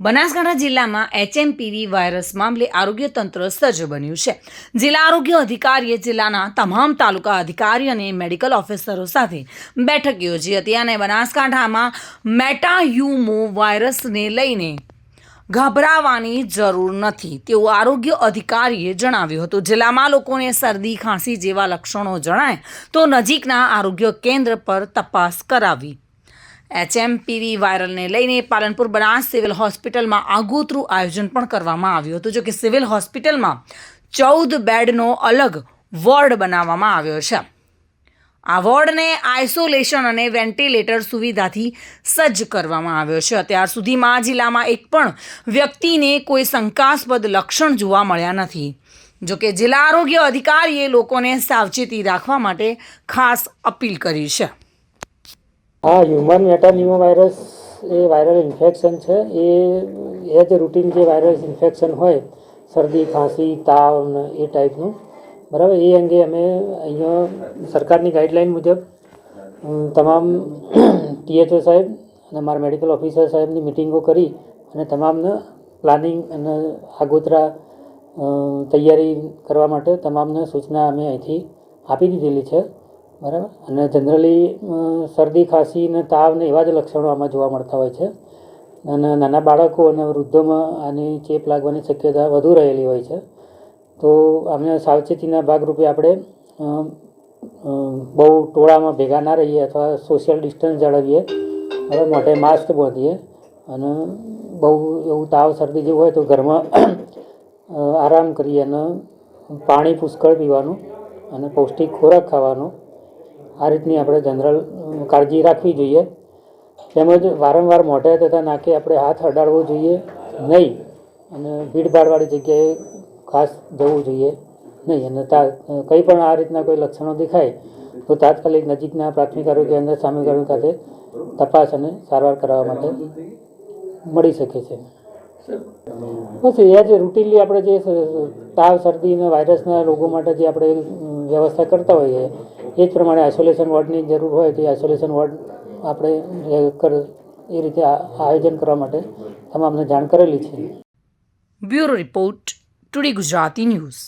બનાસકાંઠા જિલ્લામાં HMPV virus મામલે આરોગ્ય તંત્ર સજ્જ બન્યું છે. જિલ્લા આરોગ્ય અધિકારીએ જિલ્લાના તમામ તાલુકા અધિકારી અને મેડિકલ ઓફિસરો સાથે બેઠક યોજી હતી અને બનાસકાંઠામાં મેટાયુમો વાયરસને લઈને ગભરાવાની જરૂર નથી, તેવું આરોગ્ય અધિકારીએ જણાવ્યું હતું. જિલ્લામાં લોકોને શરદી, ખાંસી જેવા લક્ષણો જણાય તો નજીકના આરોગ્ય કેન્દ્ર પર તપાસ કરાવી. એચએમપીવી વાયરલને લઈને પાલનપુર બનાસ સિવિલ હોસ્પિટલમાં આગોતરું આયોજન પણ કરવામાં આવ્યું હતું, જો કે સિવિલ હોસ્પિટલમાં ચૌદ બેડનો અલગ વોર્ડ બનાવવામાં આવ્યો છે. આ વોર્ડને આઇસોલેશન અને વેન્ટિલેટર સુવિધાથી સજ્જ કરવામાં આવ્યો છે. અત્યાર સુધીમાં જિલ્લામાં એક પણ વ્યક્તિને કોઈ શંકાસ્પદ લક્ષણ જોવા મળ્યા નથી. જો કે જિલ્લા આરોગ્ય અધિકારીએ લોકોને સાવચેતી રાખવા માટે ખાસ અપીલ કરી છે. હા હ્યુમન મેટાન્યુમો વાયરસ એ વાયરલ ઇન્ફેક્શન છે. એ એ જ રૂટીન જે વાયરસ ઇન્ફેક્શન હોય, શરદી, ખાંસી, તાવ એ ટાઈપનું બરાબર? એ અંગે અમે અહીંયા સરકારની ગાઈડલાઇન મુજબ તમામ ટીએચઓ સાહેબ અને મારા મેડિકલ ઓફિસર સાહેબની મિટિંગો કરી અને તમામને પ્લાનિંગ અને આગોતરા તૈયારી કરવા માટે તમામને સૂચના અમે અહીંથી આપી દીધેલી છે. બરાબર? અને જનરલી શરદી, ખાંસી ને તાવ ને એવા જ લક્ષણો આમાં જોવા મળતા હોય છે. અને નાના બાળકો અને વૃદ્ધોમાં આની ચેપ લાગવાની શક્યતા વધુ રહેલી હોય છે. તો અમે સાવચેતીના ભાગરૂપે આપણે બહુ ટોળામાં ભેગા ના રહીએ અથવા સોશિયલ ડિસ્ટન્સ જાળવીએ. હવે મોઢે માસ્ક બાંધીએ. અને બહુ એવું તાવ, શરદી જેવું હોય તો ઘરમાં આરામ કરીએ અને પાણી પુષ્કળ પીવાનું અને પૌષ્ટિક ખોરાક ખાવાનો આ રીતની આપણે જનરલ કાળજી રાખવી જોઈએ. તેમજ વારંવાર મોઢે તથા નાકે આપણે હાથ અડાડવો જોઈએ નહીં અને ભીડભાડવાળી જગ્યાએ ખાસ જવું જોઈએ નહીં. અને તા કંઈ પણ આ રીતના કોઈ લક્ષણો દેખાય તો તાત્કાલિક નજીકના પ્રાથમિક આરોગ્ય કેન્દ્ર આરોગ્ય ખાતે તપાસ અને સારવાર કરાવવા માટે મળી શકે છે. બસ એ જ રૂટીનલી આપણે જે તાવ, શરદી અને વાયરસના રોગો માટે જે આપણે વ્યવસ્થા કરતા હોઈએ એ જ પ્રમાણે આઇસોલેશન વોર્ડની જરૂર હોય તો એ આઇસોલેશન વોર્ડ આપણે એ રીતે આયોજન કરવા માટે તમામને જાણ કરેલી છે. Bureau report today Gujarati news.